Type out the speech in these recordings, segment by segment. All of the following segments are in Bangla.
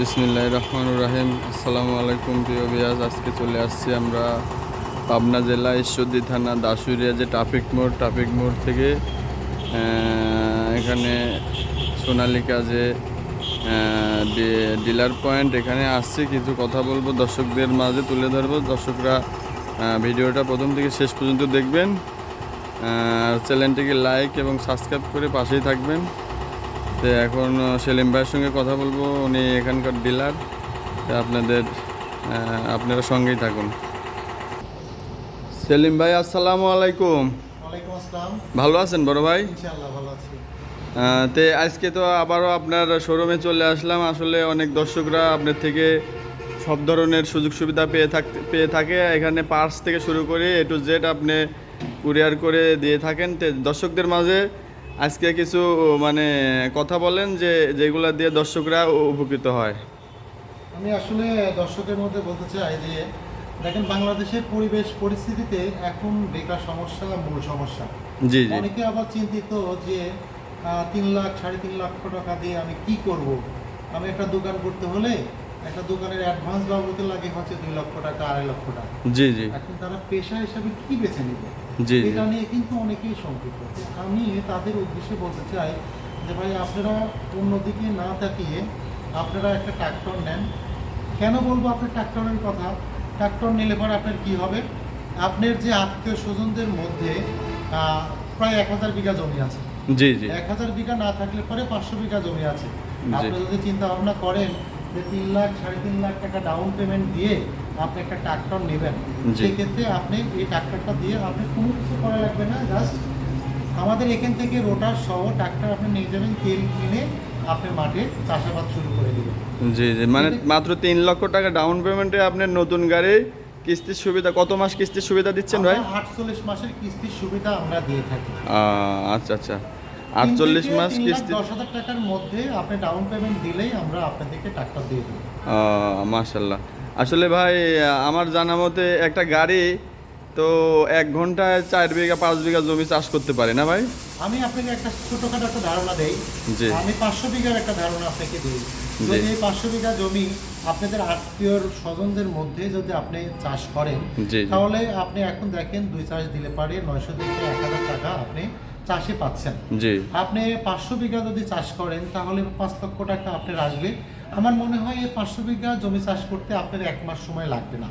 বিসমিল্লাহ রহমান রাহিম। আসসালামু আলাইকুম প্রিয় বিয়াজ আজকে চলে আসছি আমরা পাবনা জেলা ঈশ্বরদী থানা দাসুরিয়া যে ট্রাফিক মোড় ট্রাফিক মোড় থেকে এখানে সোনালিকা যে ডিলার পয়েন্ট, এখানে আসছি। কিছু কথা বলব দর্শকদের মাঝে তুলে ধরবো। দর্শকরা ভিডিওটা প্রথম থেকে শেষ পর্যন্ত দেখবেন। চ্যানেলটিকে লাইক এবং সাবস্ক্রাইব করে পাশেই থাকবেন। তো এখন সেলিম ভাইয়ের সঙ্গে কথা বলব। উনি এখানকার ডিলার। আপনাদের আপনারা সঙ্গেই থাকুন। সেলিম ভাই আসসালামু আলাইকুম। আসসালাম। ভালো আছেন বড় ভাই? তে আজকে তো আবারও আপনার শোরুমে চলে আসলাম। আসলে অনেক দর্শকরা আপনার থেকে সব ধরনের সুযোগ সুবিধা পেয়ে থাকতে পেয়ে থাকে। এখানে পার্স থেকে শুরু করে এ টু জেড আপনি কুরিয়ার করে দিয়ে থাকেন। তে দর্শকদের মাঝে আজকে কিছু মানে কথা বলেন যে যেগুলো দিয়ে দর্শকরা উপকৃত হয়। আমি আসলে দর্শকের মধ্যে বলতে চাই যে দেখেন বাংলাদেশের পরিবেশ পরিস্থিতিতে এখন বেকার সমস্যা মূল সমস্যা। জি জি। অনেকে আবার চিন্তিত যে তিন লাখ সাড়ে তিন লক্ষ টাকা দিয়ে আমি কি করব? আমি একটা দোকান করতে হলে একটা দোকানের অ্যাডভান্স বাবদে লাগে হচ্ছে দুই লক্ষ টাকা আড়াই লক্ষ টাকা। জি জি। এখন তারা পেশা হিসাবে কি বেছে নেবে? জি এটা নিয়ে কিন্তু অনেকেই শঙ্কিত। আমি তাদের উদ্দেশ্যে বলতে চাই যে ভাই আপনারা অন্যদিকে না তাকিয়ে আপনারা একটা ট্রাক্টর নেন। কেন বলব আপনার ট্রাক্টরের কথা? ট্রাক্টর নিলে পরে আপনার কি হবে? আপনার যে আত্মীয় স্বজনদের মধ্যে প্রায় এক হাজার বিঘা জমি আছে। জি জি। এক হাজার বিঘা না থাকলে পরে পাঁচশো বিঘা জমি আছে। আপনি যদি চিন্তা ভাবনা করেন যে তিন লাখ সাড়ে তিন লাখ টাকা ডাউন পেমেন্ট দিয়ে আপনি একটা ট্রাক্টর নেবেন। সেক্ষেত্রে আপনি এই ট্রাক্টরটা দিয়ে আপনি কোনো কিছু করা লাগবে না জাস্ট আমাদের এখান থেকে রোটার সহ ট্রাক্টর আপনি নিয়ে যাবেন তেল কিনে আপনি মাঠে চাষাবাদ শুরু করে দেবেন। জি জি মানে মাত্র তিন লক্ষ টাকা ডাউন পেমেন্টে আপনার নতুন গাড়ি কিস্তির সুবিধা কত মাস কিস্তির সুবিধা দিচ্ছেন ভাই? আটচল্লিশ মাসের কিস্তির সুবিধা আমরা দিয়ে থাকি। আচ্ছা আচ্ছা। আটচল্লিশ মাস কিস্তি দশ হাজার টাকার মধ্যে আপনি ডাউন পেমেন্ট দিলেই আমরা আপনাদেরকে ট্রাক্টর দিয়ে দেবো। মাশাল্লাহ আসলে ভাই আমার জানা মতে একটা গাড়ি তো এক ঘন্টায় চার বিঘা পাঁচ বিঘা জমি চাষ করতে পারে না ভাই? আমি আপনাকে একটা ছোটখাটো একটা ধারণা দেই। জি। আমি পাঁচশো বিঘার একটা ধারণা আপনাকে দিই। যদি এই পাঁচশো বিঘা জমি আপনাদের আত্মীয় স্বজনদের মধ্যে যদি আপনি চাষ করেন তাহলে আপনি এখন দেখেন দুই চাষ দিলে পারে নয়শো থেকে এক হাজার টাকা আপনি চাষে পাচ্ছেন। জি। আপনি পাঁচশো বিঘা যদি চাষ করেন তাহলে পাঁচ লক্ষ টাকা আপনার আসবে আমার মনে হয় এই পাঁচশো বিঘা জমি চাষ করতে আপনার এক মাস সময় লাগবে না।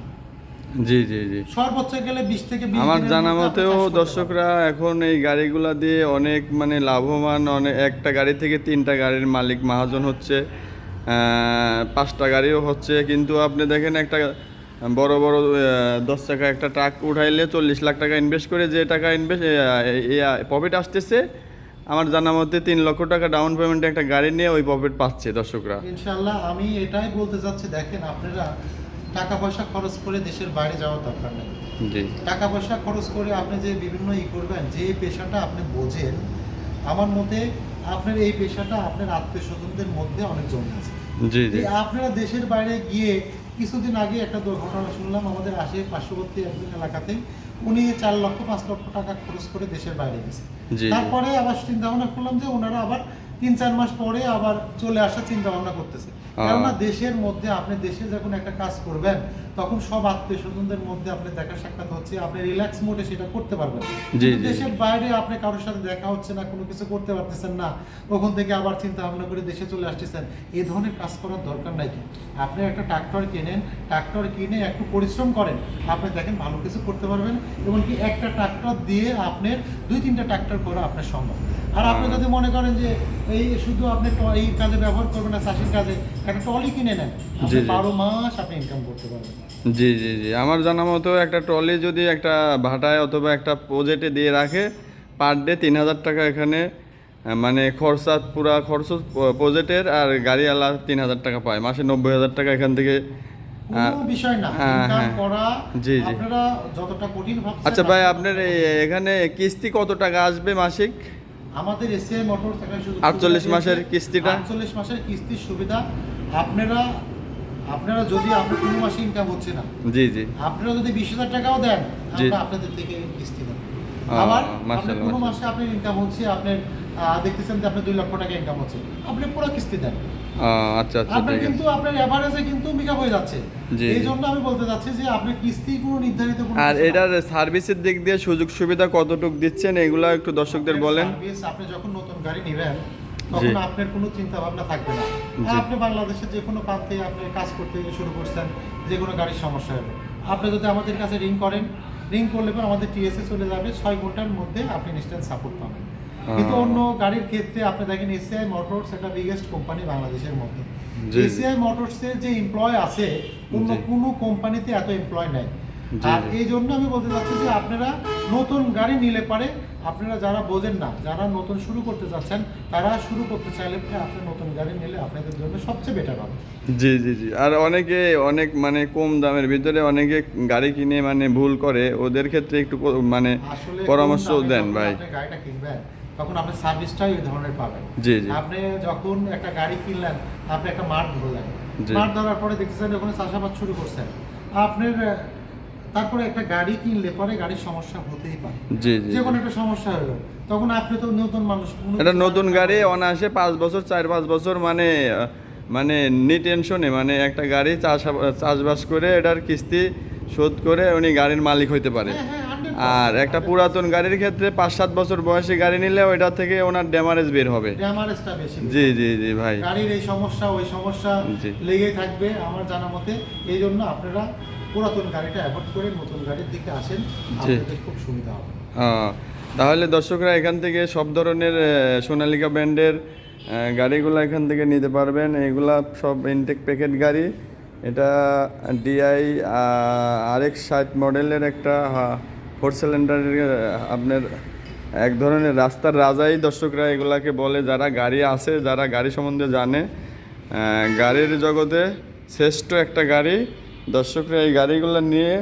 জি জি জি। সর্বোচ্চ গেলে বিশ থেকে আমার জানা মতেও দর্শকরা এখন এই গাড়িগুলা দিয়ে অনেক মানে লাভবান অনেক একটা গাড়ি থেকে তিনটা গাড়ির মালিক মহাজন হচ্ছে পাঁচটা গাড়িও হচ্ছে। কিন্তু আপনি দেখেন একটা বড় বড় দশ টাকা একটা ট্রাক উঠাইলে চল্লিশ লাখ টাকা ইনভেস্ট করে যে টাকা ইনভেস্ট প্রফিট আসতেছে আমার জানা মতে তিন লক্ষ টাকা ডাউন পেমেন্টে একটা গাড়ি নিয়ে ওই প্রফিট পাচ্ছে দর্শকরা। ইনশাল্লাহ আমি এটাই বলতে চাচ্ছি দেখেন আপনারা টাকা পয়সা খরচ করে দেশের বাইরে যাওয়ার দরকার নেই। জি। টাকা পয়সা খরচ করে আপনি যে বিভিন্ন ই করবেন যে পেশাটা আপনি বোঝেন আমার মতে আপনার এই পেশাটা আপনার আত্মীয় স্বজনদের মধ্যে অনেক জমি আছে। জি জি। আপনারা দেশের বাইরে গিয়ে কিছুদিন আগে একটা দুর্ঘটনা শুনলাম আমাদের আশে পার্শ্ববর্তী একজন এলাকাতে উনি চার লক্ষ পাঁচ লক্ষ টাকা খরচ করে দেশের বাইরে গেছে। তারপরে আবার চিন্তা ভাবনা করলাম যে ওনারা আবার তিন চার মাস পরে আবার চলে আসার চিন্তা ভাবনা করতেছে কেননা দেশের মধ্যে আপনি দেশে যখন একটা কাজ করবেন তখন সব আত্মীয় স্বজনদের মধ্যে আপনি দেখা সাক্ষাৎ হচ্ছে আপনি রিল্যাক্স মোডে সেটা করতে পারবেন। দেশের বাইরে আপনি কারোর সাথে দেখা হচ্ছে না কোনো কিছু করতে পারতেছেন না ওখান থেকে আবার চিন্তা ভাবনা করে দেশে চলে আসতেছেন এই ধরনের কাজ করার দরকার নাই। কি আপনি একটা ট্রাক্টর কেনেন ট্রাক্টর কিনে একটু পরিশ্রম করেন আপনি দেখেন ভালো কিছু করতে পারবেন এমনকি একটা ট্রাক্টর দিয়ে আপনার দুই তিনটা ট্রাক্টর করা আপনার সম্ভব। আর আপনি হ্যাঁ। যদি মনে করেন যে এই শুধু আপনি এই কাজে ব্যবহার করবেন না চাষের কাজে একটা ট্রলি কিনে নেন জি। বারো মাস আপনি ইনকাম করতে পারবেন জি জি জি আমার জানা মতো একটা ট্রলি যদি একটা ভাটায় অথবা একটা প্রজেক্টে দিয়ে রাখে পার ডে তিন হাজার টাকা এখানে মানে খরচা পুরা খরচ প্রজেক্টের আর গাড়িওয়ালা তিন হাজার টাকা পায় মাসে নব্বই হাজার টাকা এখান থেকে বিষয় না হ্যাঁ, হ্যাঁ। করা জি, জি। আপনারা যতটা কঠিন আচ্ছা ভাই আপনার এখানে কিস্তি কত টাকা আসবে মাসিক আমাদের এসিআই মোটর থেকে শুধু 48 মাসের কিস্তিটা? আটচল্লিশ মাসের কিস্তির সুবিধা আপনারা আপনারা যদি আপনার কোনো মাসে ইনকাম হচ্ছে না জি জি আপনারা যদি বিশ হাজার টাকাও দেন। আমরা আপনাদের থেকে কিস্তি দেবো আবার কোনো মাসে আপনার ইনকাম হচ্ছে আপনার দেখতেছেন যে আপনার দুই লক্ষ টাকা ইনকাম হচ্ছে আপনি পুরো কিস্তি দেন। আচ্ছা আচ্ছা আপনার কিন্তু আপনার এভারেজে কিন্তু মেকআপ হয়ে যাচ্ছে। এই জন্য আমি বলতে চাচ্ছি যে আপনার কিস্তি কোনো নির্ধারিত আর এটার সার্ভিসের দিক দিয়ে সুযোগ সুবিধা কতটুকু দিচ্ছেন এগুলা একটু দর্শকদের বলেন। আপনি যখন নতুন গাড়ি নেবেন তখন আপনার কোনো চিন্তা ভাবনা থাকবে না। আপনি বাংলাদেশের যে কোনো প্রান্তে আপনি কাজ করতে শুরু করছেন যে কোনো গাড়ির সমস্যা হবে আপনি যদি আমাদের কাছে রিং করেন রিং করলে পর আমাদের টিএসএ চলে যাবে ছয় ঘণ্টার মধ্যে আপনি ইনস্ট্যান্ট সাপোর্ট পাবেন। কিন্তু অন্য গাড়ির ক্ষেত্রে আপনি দেখেন এসিআই মোটরস একটা বিগেস্ট কোম্পানি বাংলাদেশের মধ্যে। এসিআই মোটরসের যে এমপ্লয় আছে অন্য কোনো কোম্পানিতে এত এমপ্লয় নেই। জি, আর এই জন্য আমি বলতে চাচ্ছি যে আপনারা নতুন গাড়ি নিলে পারে আপনারা যারা বোঝেন না যারা নতুন শুরু করতে যাচ্ছেন তারা শুরু করতে চাইলে আপনি নতুন গাড়ি নিলে আপনাদের জন্য সবচেয়ে বেটার হবে। জি জি জি। আর অনেকে অনেক মানে কম দামের ভিতরে অনেকে গাড়ি কিনে মানে ভুল করে ওদের ক্ষেত্রে একটু মানে পরামর্শ দেন ভাই। গাড়িটা কিনবেন তখন আপনি সার্ভিসটাই ওই ধরনের পাবেন। জি জি। আপনি যখন একটা গাড়ি কিনলেন আপনি একটা মাঠ ধরলেন। মাঠ ধরার পরে দেখতেছেন ওখানে চাষাবাদ শুরু করছেন। আপনার তারপরে একটা গাড়ি কিনলে পরে গাড়ির সমস্যা হতেই পারে। জি জি যে কোনো একটা সমস্যা হলো তখন আপনি তো নতুন মানুষ এটা নতুন গাড়ি অনায়াসে পাঁচ বছর চার পাঁচ বছর মানে মানে নি টেনশনে মানে একটা গাড়ি চাষ চাষবাস করে এটার কিস্তি শোধ করে উনি গাড়ির মালিক হইতে পারে। হ্যাঁ, হ্যাঁ, 100% আর একটা পুরাতন গাড়ির ক্ষেত্রে পাঁচ সাত বছর বয়সী গাড়ি নিলে ওইটা থেকে ওনার ড্যামারেজ বের হবে। ড্যামারেজটা বেশি জি জি জি ভাই। গাড়ির এই সমস্যা ওই সমস্যা লেগে থাকবে আমার জানা মতে। এই জন্য আপনারা পুরাতন গাড়িটা অ্যাভয়েড করে নতুন গাড়ির দিকে আসেন আপনাদের খুব সুবিধা হবে। তাহলে দর্শকরা এখান থেকে সব ধরনের সোনালিকা ব্র্যান্ডের গাড়িগুলো এখান থেকে নিতে পারবেন। এগুলা সব ইনটেক প্যাকেট গাড়ি। এটা ডিআই আরেক ষাট মডেলের একটা ফোর সিলিন্ডারের আপনার এক ধরনের রাস্তার রাজাই দর্শকরা এগুলাকে বলে। যারা গাড়ি আছে যারা গাড়ি সম্বন্ধে জানে গাড়ির জগতে শ্রেষ্ঠ একটা গাড়ি দর্শকরা এই গাড়িগুলো নিয়ে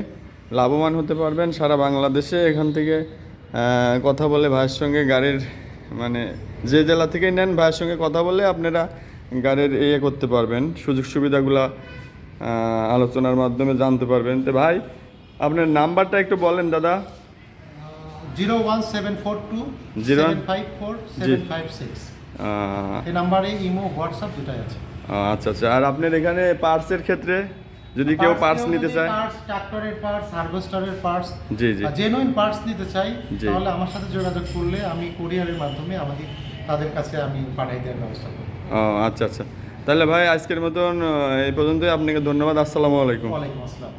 লাভবান হতে পারবেন সারা বাংলাদেশে। এখান থেকে কথা বলে ভাইয়ের সঙ্গে গাড়ির মানে যে জেলা থেকে নেন ভাইয়ের সঙ্গে কথা বলে আপনারা গাড়ির ইয়ে করতে পারবেন। সুযোগ সুবিধাগুলো আলোচনার মাধ্যমে জানতে পারবেন। তো ভাই আপনার নাম্বারটা একটু বলেন দাদা। Zero one seven four two zero five four seven five six. এই নাম্বারে ইমো হোয়াটসঅ্যাপ দুটাই আছে। আচ্ছা আচ্ছা। আর আপনার এখানে পার্সের ক্ষেত্রে? যদি কেউ পার্টস নিতে চায়। পার্টস ট্রাক্টরের পার্টস হারভেস্টারের পার্টস জি জি। জেনুইন পার্টস নিতে চাই। তাহলে আমার সাথে যোগাযোগ করলে আমি কুরিয়ারের মাধ্যমে আমাদের তাদের কাছে আমি পাঠাই দেওয়ার ব্যবস্থা করব। ও আচ্ছা আচ্ছা। তাহলে ভাই আজকের মতন এই পর্যন্তই। আপনাকে ধন্যবাদ। আসসালামু আলাইকুম। ওয়ালাইকুম আসসালাম।